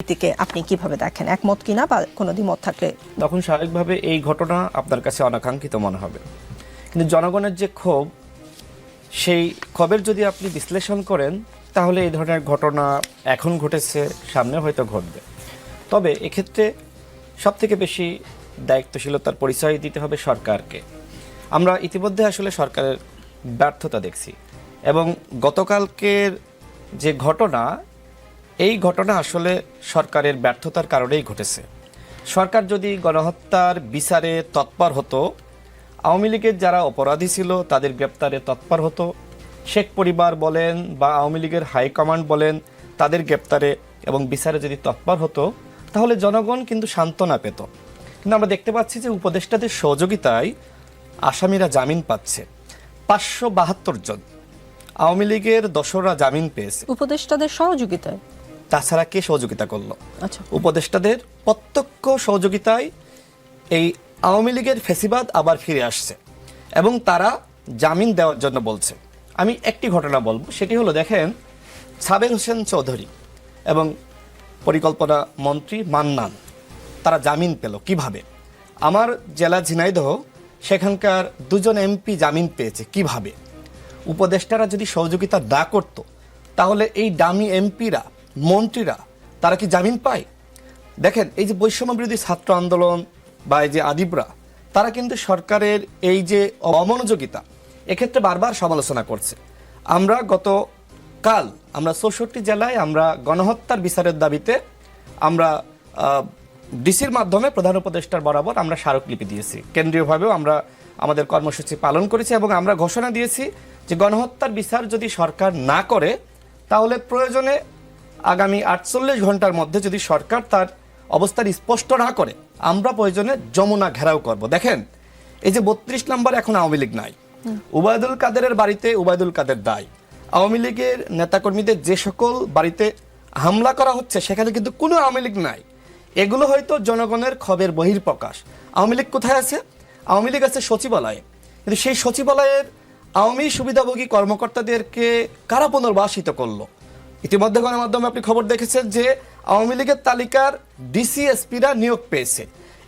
পরিস্থিতিকে আপনি কীভাবে দেখেন? একমত কিনা বা কোনো দ্বিমত থাকলে? তখন স্বাভাবিকভাবে এই ঘটনা আপনার কাছে অনাকাঙ্ক্ষিত মনে হবে। কিন্তু জনগণের যে ক্ষোভ, সেই ক্ষোভের যদি আপনি বিশ্লেষণ করেন, তাহলে এই ধরনের ঘটনা এখন ঘটেছে, সামনে হয়তো ঘটবে। তবে এক্ষেত্রে সব থেকে বেশি দায়িত্বশীলতার পরিচয় দিতে হবে সরকারকে। আমরা ইতিমধ্যে আসলে সরকারের ব্যর্থতা দেখছি। এবং গতকালকের যে ঘটনা এই ঘটনা আসলে সরকারের ব্যর্থতার কারণেই ঘটেছে। সরকার যদি গণহত্যার বিচারে তৎপর হতো, আওয়ামী লীগের যারা অপরাধী ছিল তাদের গ্রেপ্তারে তৎপর হতো। শেখ পরিবার বলেন বা আওয়ামী লীগের হাইকমান্ড বলেন তাদের গ্রেপ্তারে এবং বিচারে যদি তৎপর হতো, তাহলে জনগণ কিন্তু সান্ত্বনা পেত। কিন্তু আমরা দেখতে পাচ্ছি যে উপদেষ্টাদের সহযোগিতায় আসামিরা জামিন পাচ্ছে। পাঁচশো বাহাত্তর জন। আওয়ামী লীগের দশরা জামিন পেয়েছে। উপদেষ্টাদের সহযোগিতায় তাছাড়া কে সহযোগিতা করল? আচ্ছা। উপদেষ্টাদের প্রত্যক্ষ সহযোগিতায় এই আওয়ামী লীগের ফেসিবাদ আবার ফিরে আসছে এবং তারা জামিন দেওয়ার জন্য বলছে। আমি একটি ঘটনা বলব সেটি হলো দেখেন সাবের হোসেন চৌধুরী এবং পরিকল্পনা মন্ত্রী মান্নান তারা জামিন পেল কীভাবে? আমার জেলা ঝিনাইদহ সেখানকার দুজন এমপি জামিন পেয়েছে কীভাবে? উপদেষ্টারা যদি সহযোগিতা না করত তাহলে এই দামি এমপিরা মন্ত্রীরা, তারা কি জামিন পায়? দেখেন, এই যে বৈষম্য বিরোধী ছাত্র আন্দোলন বা এই যে আদিবরা, তারা কিন্তু সরকারের এই যে অমনোযোগিতা, এক্ষেত্রে বারবার সমালোচনা করছে। আমরা গত কাল আমরা চৌষট্টি জেলায় আমরা গণহত্যার বিচারের দাবিতে আমরা ডিসির মাধ্যমে প্রধান উপদেষ্টার বরাবর আমরা স্মারকলিপি দিয়েছি। কেন্দ্রীয়ভাবেও আমরা আমাদের কর্মসূচি পালন করেছি এবং আমরা ঘোষণা দিয়েছি যে গণহত্যার বিচার যদি সরকার না করে, তাহলে প্রয়োজনে আগামী আটচল্লিশ ঘণ্টার মধ্যে যদি সরকার তার অবস্থান স্পষ্ট না করে আমরা প্রয়োজনে যমুনা ঘেরাও করব। দেখেন এই যে বত্রিশ নম্বর এখন আওয়ামী লীগ নাই। উবায়দুল কাদেরের বাড়িতে উবায়দুল কাদের দায়। আওয়ামী লীগের নেতাকর্মীদের যে সকল বাড়িতে হামলা করা হচ্ছে সেখানে কিন্তু কোনো আওয়ামী লীগ নাই। এগুলো হয়তো জনগণের ক্ষোভের বহির্প্রকাশ আওয়ামী লীগ কোথায় আছে? আওয়ামী লীগ আছে সচিবালয়ে। কিন্তু সেই সচিবালয়ের আওয়ামী সুবিধাভোগী কর্মকর্তাদেরকে কারা পুনর্বাসিত করল? ইতিমধ্যে গণমাধ্যমে আপনি খবর দেখেছেন যে আওয়ামী লীগের তালিকার ডিসিএসপিরা নিয়োগ পেয়েছে।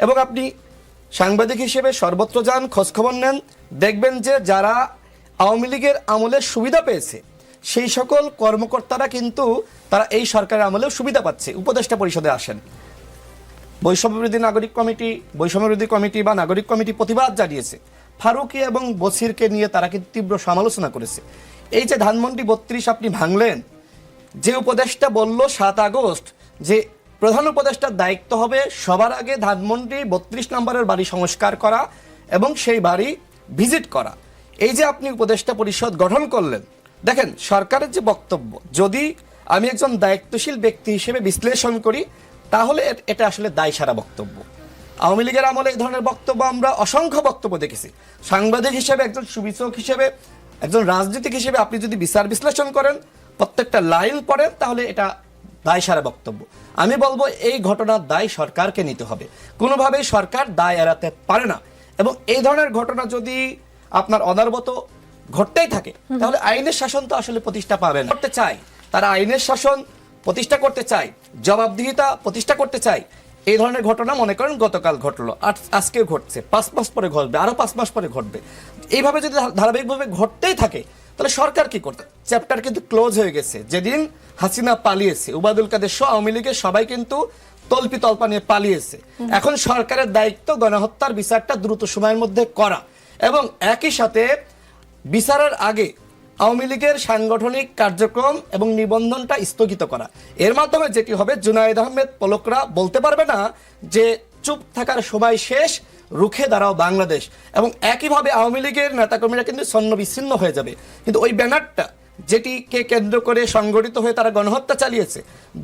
এবং আপনি সাংবাদিক হিসেবে সর্বত্র যান, খোঁজখবর নেন, দেখবেন যে যারা আওয়ামী লীগের আমলে সুবিধা পেয়েছে, সেই সকল কর্মকর্তারা কিন্তু তারা এই সরকারের আমলেও সুবিধা পাচ্ছে, উপদেষ্টা পরিষদে আসেন। বৈষম্য বিরোধী নাগরিক কমিটি, বৈষম্য বিরোধী কমিটি বা নাগরিক কমিটি প্রতিবাদ জানিয়েছে। ফারুকি এবং বসিরকে নিয়ে তারা কিন্তু তীব্র সমালোচনা করেছে। এই যে ধানমন্ডি বত্রিশ আপনি ভাঙলেন যে উপদেষ্টা বলল সাত আগস্ট, যে প্রধান উপদেষ্টার দায়িত্ব হবে সবার আগে ধানমন্ডি বত্রিশ নম্বরের বাড়ি সংস্কার করা এবং সেই বাড়ি ভিজিট করা। এই যে আপনি উপদেষ্টা পরিষদ গঠন করলেন, দেখেন সরকারের যে বক্তব্য, যদি আমি একজন দায়িত্বশীল ব্যক্তি হিসেবে বিশ্লেষণ করি, তাহলে এটা আসলে দায় সারা বক্তব্য। আওয়ামী লীগের আমলে এই ধরনের বক্তব্য আমরা অসংখ্য বক্তব্য দেখেছি। সাংবাদিক হিসেবে একজন সুবিচক হিসেবে, একজন রাজনীতিক হিসেবে আপনি যদি বিচার বিশ্লেষণ করেন প্রত্যেকটা লাইন পড়েন তাহলে এটা দায় সারা বক্তব্য। আমি বলব এই ঘটনার দায় সরকারকে নিতে হবে। কোনোভাবেই সরকার দায় এড়াতে পারে না। এবং এই ধরনের ঘটনা যদি আপনার অনারবত ঘটতেই থাকে তাহলে আইনের শাসন তো আসলে প্রতিষ্ঠা পাবে না। করতে চাই তারা আইনের শাসন প্রতিষ্ঠা করতে চায় জবাবদিহিতা প্রতিষ্ঠা করতে চায় এই ধরনের ঘটনা মনে করেন গতকাল ঘটলো। আর আজকেও ঘটছে। পাঁচ মাস পরে ঘটবে আরও পাঁচ মাস পরে ঘটবে। এইভাবে যদি ধারাবাহিকভাবে ঘটতেই থাকে তাহলে সরকার কি করতে? চ্যাপ্টার কিন্তু ক্লোজ হয়ে গেছে। যেদিন হাসিনা পালিয়েছে উবাদুল কাদের সহ আওয়ামী লীগের সবাই কিন্তু তল্পি তল্পা নিয়ে পালিয়েছে। এখন সরকারের দায়িত্ব গণহত্যার বিচারটা দ্রুত সময়ের মধ্যে করা। এবং একই সাথে বিচারের আগে আওয়ামী লীগের সাংগঠনিক কার্যক্রম এবং নিবন্ধনটা স্থগিত করা। এর মাধ্যমে যেটি হবে জুনায়েদ আহমেদ পলকরা বলতে পারবে না যে চুপ থাকার সময় শেষ রুখে দাঁড়াও বাংলাদেশ। এবং একইভাবে আওয়ামী লীগের নেতাকর্মীরা কিন্তু ছন্ন বিচ্ছিন্ন হয়ে যাবে। কিন্তু ওই ব্যানারটা, যেটিকে কেন্দ্র করে সংগঠিত হয়ে তারা গণহত্যা চালিয়েছে,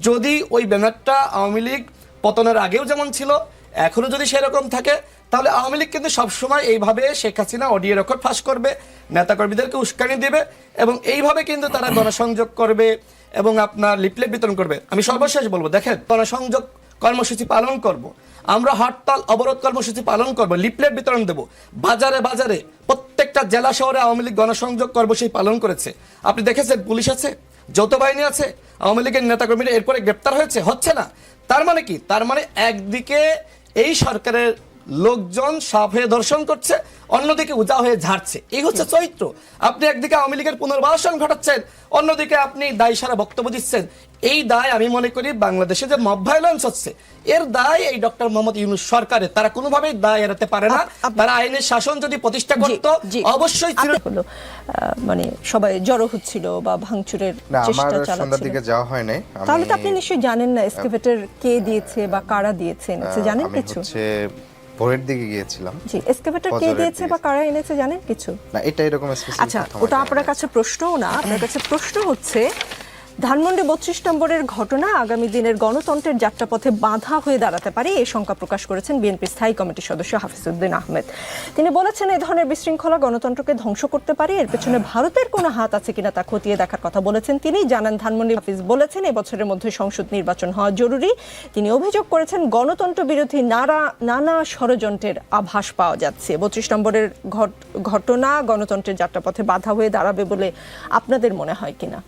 যদি ওই ব্যানারটা আওয়ামী লীগ পতনের আগেও যেমন ছিল, এখনও যদি সেরকম থাকে, তাহলে আওয়ামী লীগ কিন্তু সবসময় এইভাবে শেখ হাসিনা অডিও রেকর্ড ফাঁস করবে, নেতাকর্মীদেরকে উস্কানি দেবে, এবং এইভাবে কিন্তু তারা গণসংযোগ করবে এবং আপনার লিপলেট বিতরণ করবে। আমি সর্বশেষ বলব, দেখেন, গণসংযোগ কর্মসূচি পালন করব। আমরা হরতাল অবরোধ কর্মসূচি পালন করব লিপলেট বিতরণ দেব। বাজারে বাজারে প্রত্যেকটা জেলা শহরে আওয়ামী লীগ গণসংযোগ কর্মসূচি পালন করেছে। আপনি দেখেছেন পুলিশ আছে, যৌথ বাহিনী আছে, আওয়ামী লীগের নেতাকর্মীরা এরপরে গ্রেপ্তার হয়েছে, হচ্ছে না। তার মানে কি? তার মানে একদিকে এই সরকারের লোকজন সাপ হয়ে দর্শন করছে, অন্যদিকে উজা হয়ে ঝাড়ছে। এই হচ্ছে চরিত্র। আপনি একদিকে আওয়ামী লীগের পুনর্বাসন ঘটাচ্ছেন, অন্যদিকে আপনি দায় সারা বক্তব্য দিচ্ছেন। এই দায় আমি মনে করি বাংলাদেশে যে মব ভায়োলেন্স হচ্ছে এর দায় এই ডক্টর মোহাম্মদ ইউনুস সরকারের। তারা কোনোভাবেই দায় এড়াতে পারে না। তারা আইনের শাসন যদি প্রতিষ্ঠা করতো অবশ্যই ছিল হলো, মানে সবাই জড়ো হচ্ছিল বা ভাঙচুরের না আমার চেষ্টা সন্ধ্যার চালাচ্ছিল দিকে যাওয়া হয় নাই। তাহলে তো আপনি নিশ্চয়ই জানেন না এসকেভেটর কে দিয়েছে বা কারা দিয়েছে এনেছে জানেন আমি কিছু? হচ্ছে ভোরের দিকে গিয়েছিলাম। জি এসকেভেটর কে দিয়েছে বা কারা এনেছে জানেন কিছু? না এটা এরকম স্পেসিফিক আচ্ছা ওটা আপনার কাছে প্রশ্নও না আপনার কাছে প্রশ্ন হচ্ছে ধানমন্ডি বত্রিশ নম্বরের ঘটনা আগামী দিনের গণতন্ত্রের যাত্রাপথে বাধা হয়ে দাঁড়াতে পারে, এই শঙ্কা প্রকাশ করেছেন বিএনপি স্থায়ী কমিটির সদস্য হাফিজউদ্দিন আহমেদ। তিনি বলেছেন এই ধরনের বিশৃঙ্খলা গণতন্ত্রকে ধ্বংস করতে পারে, এর পেছনে ভারতের কোনো হাত আছে কিনা তা খতিয়ে দেখার কথা বলেছেন তিনি। জানান, ধানমন্ডি হাফিজ বলেছেন এই বছরের মধ্যে সংসদ নির্বাচন হওয়া জরুরি। তিনি অভিযোগ করেছেন, গণতন্ত্র বিরোধী নানা নানা ষড়যন্ত্রের আভাস পাওয়া যাচ্ছে। বত্রিশ নম্বরের ঘট- ঘটনা গণতন্ত্রের যাত্রাপথে বাধা হয়ে দাঁড়াবে বলে আপনাদের মনে হয় কিনা?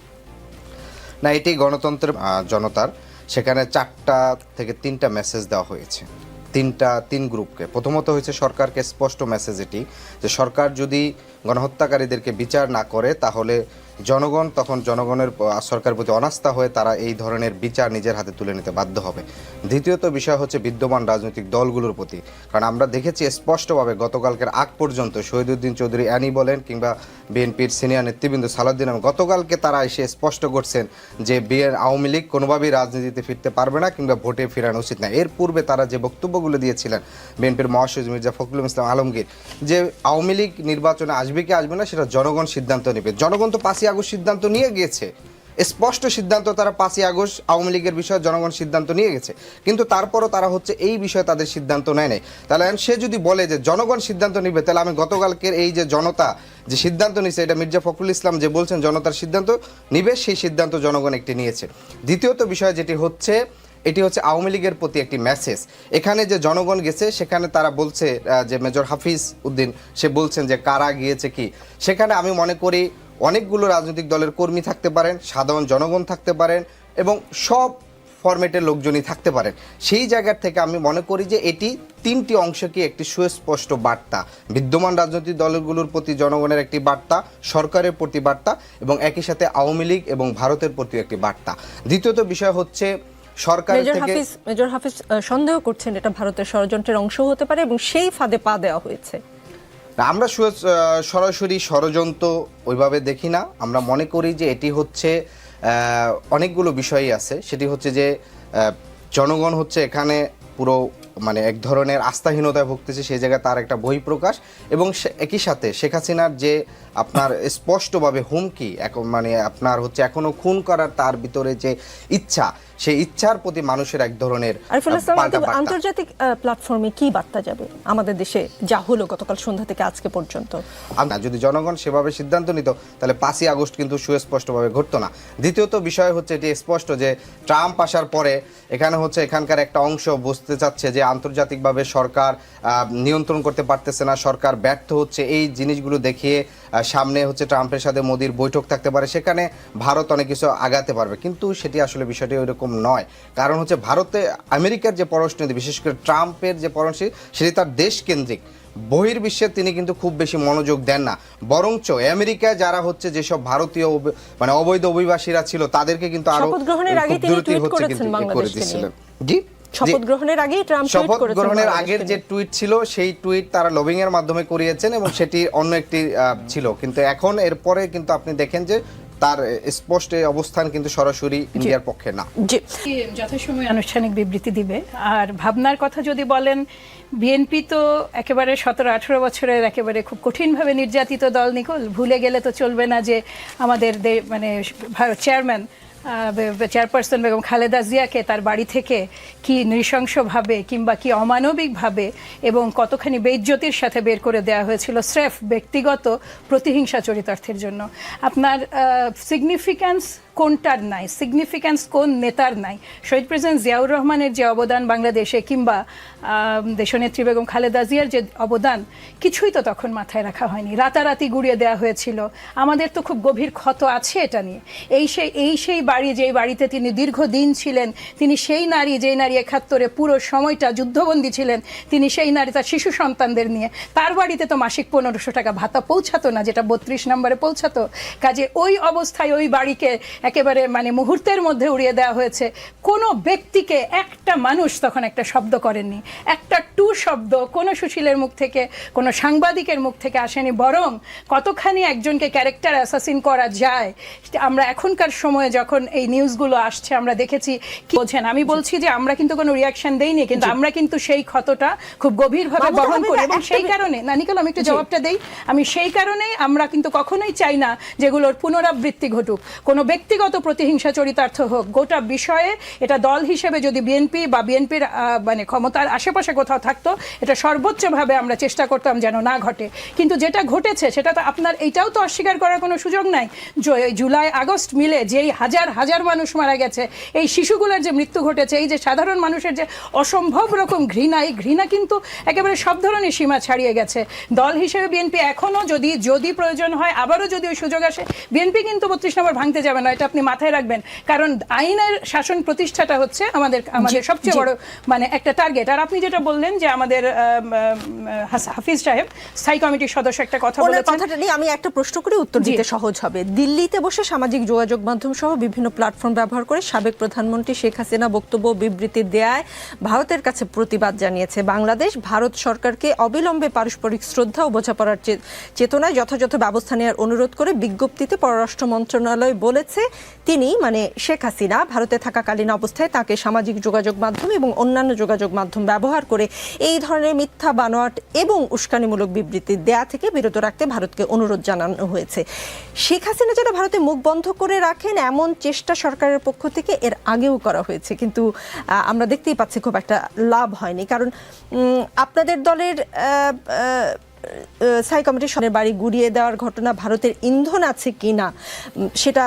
না, এটি গণতন্ত্রের জনতার। সেখানে চারটা থেকে তিনটা মেসেজ দেওয়া হয়েছে। তিনটা, তিন গ্রুপকে প্রথমত হয়েছে সরকারকে স্পষ্ট মেসেজ এটি যে সরকার যদি গণহত্যাকারীদেরকে বিচার না করে, তাহলে জনগণ তখন জনগণের আহ, সরকারের প্রতি অনাস্থা হয়ে তারা এই ধরনের বিচার নিজের হাতে তুলে নিতে বাধ্য হবে। দ্বিতীয়ত বিষয় হচ্ছে বিদ্যমান রাজনৈতিক দলগুলোর প্রতি। কারণ আমরা দেখেছি স্পষ্টভাবে গতকালকের আগ পর্যন্ত শহীদুদ্দিন চৌধুরী অ্যানি বলেন কিংবা বিএনপির সিনিয়র নেতৃবৃন্দ সালাউদ্দিন গতকালকে তারা এসে স্পষ্ট করছেন যে বিএন আওয়ামী লীগ কোনোভাবেই রাজনীতিতে ফিরতে পারবে না কিংবা ভোটে ফেরানো উচিত না। এর পূর্বে তারা যে বক্তব্যগুলো দিয়েছিলেন বিএনপির মহাসচিব মির্জা ফখরুল ইসলাম আলমগীর যে আওয়ামী লীগ নির্বাচনে আসবে কি আসবে না সেটা জনগণ সিদ্ধান্ত নেবে। জনগণ তো পাঁচই আগস্ট সিদ্ধান্ত নিয়ে গিয়েছে স্পষ্ট সিদ্ধান্ত তারা পাঁচই আগস্ট আওয়ামী লীগের বিষয়ে জনগণ সিদ্ধান্ত নিয়ে গেছে। কিন্তু তারপরও তারা হচ্ছে এই বিষয়ে তাদের সিদ্ধান্ত নেয় নাই। তাহলে সে যদি বলে যে জনগণ সিদ্ধান্ত নিবে, তাহলে আমি গতকালকের এই যে জনতা যে সিদ্ধান্ত নিছে, এটা মির্জা ফখরুল ইসলাম যে বলছেন জনতার সিদ্ধান্ত নিবে, সেই সিদ্ধান্ত জনগণ একটি নিয়েছে। দ্বিতীয়ত বিষয় যেটি হচ্ছে, এটি হচ্ছে আওয়ামী লীগের প্রতি একটি মেসেজ এখানে যে জনগণ গেছে, সেখানে তারা বলছে যে মেজর হাফিজ উদ্দিন, সে বলছেন যে কারা গিয়েছে কি? সেখানে আমি মনে করি অনেকগুলো রাজনৈতিক দলের কর্মী থাকতে পারেন সাধারণ জনগণ থাকতে পারেন এবং সব ফরম্যাটের লোকজনই থাকতে পারেন। সেই জায়গার থেকে আমি মনে করি যে এটি তিনটি অংশকে একটি সুস্পষ্ট বার্তা। বিদ্যমান রাজনৈতিক দলগুলোর প্রতি জনগণের একটি বার্তা সরকারের প্রতি বার্তা এবং একই সাথে আওয়ামী লীগ এবং ভারতের প্রতি একটি বার্তা। দ্বিতীয়ত বিষয় হচ্ছে সরকার থেকে মেজর হাফিজ সন্দেহ করছেন এটা ভারতের ষড়যন্ত্রের অংশ হতে পারে এবং সেই ফাঁদে পা দেওয়া হয়েছে। আমরা সরাসরি ষড়যন্ত্র ওইভাবে দেখি না। আমরা মনে করি যে এটি হচ্ছে অনেকগুলো বিষয়ই আছে। সেটি হচ্ছে যে জনগণ হচ্ছে এখানে পুরো মানে এক ধরনের আস্থাহীনতায় ভুগতেছে, সেই জায়গায় তার একটা বহিঃপ্রকাশ এবং একই সাথে শেখ হাসিনার যে আপনার স্পষ্টভাবে হুমকি এখন মানে আপনার হচ্ছে এখনও খুন করার তার ভিতরে যে ইচ্ছা সেই ইচ্ছার প্রতি মানুষের এক ধরনের। আন্তর্জাতিক প্ল্যাটফর্মে কি বার্তা যাবে? আমাদের দেশে যা হলো গতকাল সন্ধ্যা থেকে আজকে পর্যন্ত। না যদি জনগণ সেভাবে সিদ্ধান্ত নিত তাহলে পাঁচই আগস্ট কিন্তু সুস্পষ্টভাবে ঘটতো না। দ্বিতীয়ত বিষয় হচ্ছে এটি স্পষ্ট যে ট্রাম্প আসার পরে এখানে হচ্ছে এখানকার একটা অংশ বুঝতে চাচ্ছে যে আন্তর্জাতিকভাবে সরকার নিয়ন্ত্রণ করতে পারতেছে না সরকার ব্যর্থ হচ্ছে। এই জিনিসগুলো দেখিয়ে সামনে হচ্ছে ট্রাম্পের সাথে মোদির বৈঠক থাকতে পারে সেখানে ভারত অনেক কিছু আগাতে পারবে। কিন্তু সেটি আসলে বিষয়টি ওইরকম নয়। কারণ হচ্ছে ভারতে আমেরিকার যে পররাষ্ট্রনীতি বিশেষ করে ট্রাম্পের যে পররাষ্ট্র সেটি তার দেশ কেন্দ্রিক বহির্বিশ্বে তিনি কিন্তু খুব বেশি মনোযোগ দেন না। বরঞ্চ আমেরিকায় যারা হচ্ছে যেসব ভারতীয় মানে অবৈধ অভিবাসীরা ছিল তাদেরকে কিন্তু আরও টুইট হচ্ছে কিন্তু করে দিচ্ছিলেন জি? শপথ গ্রহণের আগেই ট্রাম্প টুইট শপথ গ্রহণের আগের যে টুইট ছিল সেই টুইট তারা লবিং এর মাধ্যমে করিয়েছেন এবং সেটি অন্য একটি ছিল। কিন্তু এখন এরপরে কিন্তু আপনি দেখেন যে তার স্পষ্ট অবস্থান কিন্তু সরাসরি ইন্ডিয়ার পক্ষে না। জি। যথাসময়ে আনুষ্ঠানিক বিবৃতি দিবে? আর ভাবনার কথা যদি বলেন বিএনপি তো একেবারে সতেরো আঠেরো বছরের একেবারে খুব কঠিনভাবে নির্যাতিত দল নিকল ভুলে গেলে তো চলবে না যে আমাদের দে- মানে চেয়ারম্যান চেয়ারপারসন বেগম খালেদা জিয়াকে তার বাড়ি থেকে কি নৃশংসভাবে কিংবা কি অমানবিকভাবে এবং কতখানি বেজ্যোতির সাথে বের করে দেওয়া হয়েছিল স্রেফ ব্যক্তিগত প্রতিহিংসা চরিতার্থের জন্য। আপনার সিগনিফিক্যান্স কোনটার নাই? সিগনিফিক্যান্স কোন নেতার নাই? শহীদ প্রেসিডেন্ট জিয়াউর রহমানের যে অবদান বাংলাদেশে কিংবা দেশনেত্রী বেগম খালেদা জিয়ার যে অবদান, কিছুই তো তখন মাথায় রাখা হয়নি। রাতারাতি গুড়িয়ে দেওয়া হয়েছিল। আমাদের তো খুব গভীর ক্ষত আছে এটা নিয়ে। এই সেই এই সেই বাড়ি যেই বাড়িতে তিনি দীর্ঘদিন ছিলেন, তিনি সেই নারী যেই নারী একাত্তরে পুরো সময়টা যুদ্ধবন্দী ছিলেন, তিনি সেই নারী তার শিশু সন্তানদের নিয়ে। তার বাড়িতে তো মাসিক পনেরোশো টাকা ভাতা পৌঁছাতো না, যেটা বত্রিশ নম্বরে পৌঁছাতো। কাজে ওই অবস্থায় ওই বাড়িকে একেবারে মানে মুহূর্তের মধ্যে উড়িয়ে দেওয়া হয়েছে। কোনো ব্যক্তিকে একটা মানুষ তখন একটা শব্দ করেননি। একটা টু শব্দ কোনো সুশীলের মুখ থেকে কোনো সাংবাদিকের মুখ থেকে আসেনি। বরং কতখানি একজনকে ক্যারেক্টার অ্যাসাসিন করা যায় আমরা এখনকার সময়ে যখন এই নিউজগুলো আসছে আমরা দেখেছি কি বলছেন। আমি বলছি যে আমরা কিন্তু কোনো রিয়াকশন দেইনি কিন্তু আমরা কিন্তু সেই ক্ষতটা খুব গভীরভাবে বহন করি। এবং সেই কারণে না নিকল আমি একটু জবাবটা দেই। আমি সেই কারণেই আমরা কিন্তু কখনোই চাই না যেগুলোর পুনরাবৃত্তি ঘটুক। কোনো ব্যক্তিগত প্রতিহিংসা চরিতার্থ হোক, গোটা বিষয়ে এটা দল হিসেবে যদি বিএনপি বা বিএনপির মানে ক্ষমতার আশেপাশে কোথাও থাকতো, এটা সর্বোচ্চভাবে আমরা চেষ্টা করতাম যেন না ঘটে। কিন্তু যেটা ঘটেছে, সেটা তো আপনার, এইটাও তো অস্বীকার করার কোনো সুযোগ নাই। জুলাই, আগস্ট মিলে যেই হাজার হাজার মানুষ মারা গেছে, এই শিশুগুলোর যে মৃত্যু ঘটেছে, এই যে সাধারণ মানুষের যে অসম্ভব রকম ঘৃণা, এই ঘৃণা কিন্তু একেবারে সব ধরনের সীমা ছাড়িয়ে গেছে। দল হিসেবে বিএনপি এখনও যদি যদি প্রয়োজন হয়, আবারও যদি ওই সুযোগ আসে বিএনপি কিন্তু বত্রিশ নম্বর ভাঙতে যাবে না। এটা আপনি মাথায় রাখবেন। কারণ আইনের শাসন প্রতিষ্ঠাটা হচ্ছে আমাদের আমাদের সবচেয়ে বড় মানে একটা টার্গেট আর আপনি যেটা বললেন যে আমাদের হাফিজ সাহেব স্থায়ী কমিটির সদস্য একটা কথা বলেছেন। কথাটা নিয়ে আমি একটা প্রশ্ন করে উত্তর দিতে সহজ হবে। দিল্লিতে বসে সামাজিক যোগাযোগ মাধ্যম সহ বিভিন্ন প্ল্যাটফর্ম ব্যবহার করে সাবেক প্রধানমন্ত্রী শেখ হাসিনা বক্তব্য বিবৃতি দেয়ায় ভারতের কাছে প্রতিবাদ জানিয়েছে। বাংলাদেশ ভারত সরকারকে অবিলম্বে পারস্পরিক শ্রদ্ধা ও বোঝাপড়ার চেতনায় যথাযথ ব্যবস্থা নেওয়ার অনুরোধ করে বিজ্ঞপ্তিতে পররাষ্ট্র মন্ত্রণালয় বলেছে তিনি মানে শেখ হাসিনা ভারতে থাকাকালীন অবস্থায় তাকে সামাজিক যোগাযোগ মাধ্যম এবং অন্যান্য যোগাযোগ মাধ্যম ব্যবহার করে এই ধরনের মিথ্যা বানোয়াট এবং উস্কানিমূলক বিবৃতি দেয়া থেকে বিরত রাখতে ভারতকে অনুরোধ জানানো হয়েছে। শেখ হাসিনা যেন ভারতে মুখ বন্ধ করে রাখেন এমন চেষ্টা সরকারের পক্ষ থেকে এর আগেও করা হয়েছে। কিন্তু আমরা দেখতেই পাচ্ছি খুব একটা লাভ হয়নি। কারণ আপনাদের দলের সাই কমিটির বাড়ি গুড়িয়ে দেওয়ার ঘটনা ভারতের ইন্ধন আছে কিনা উম, সেটা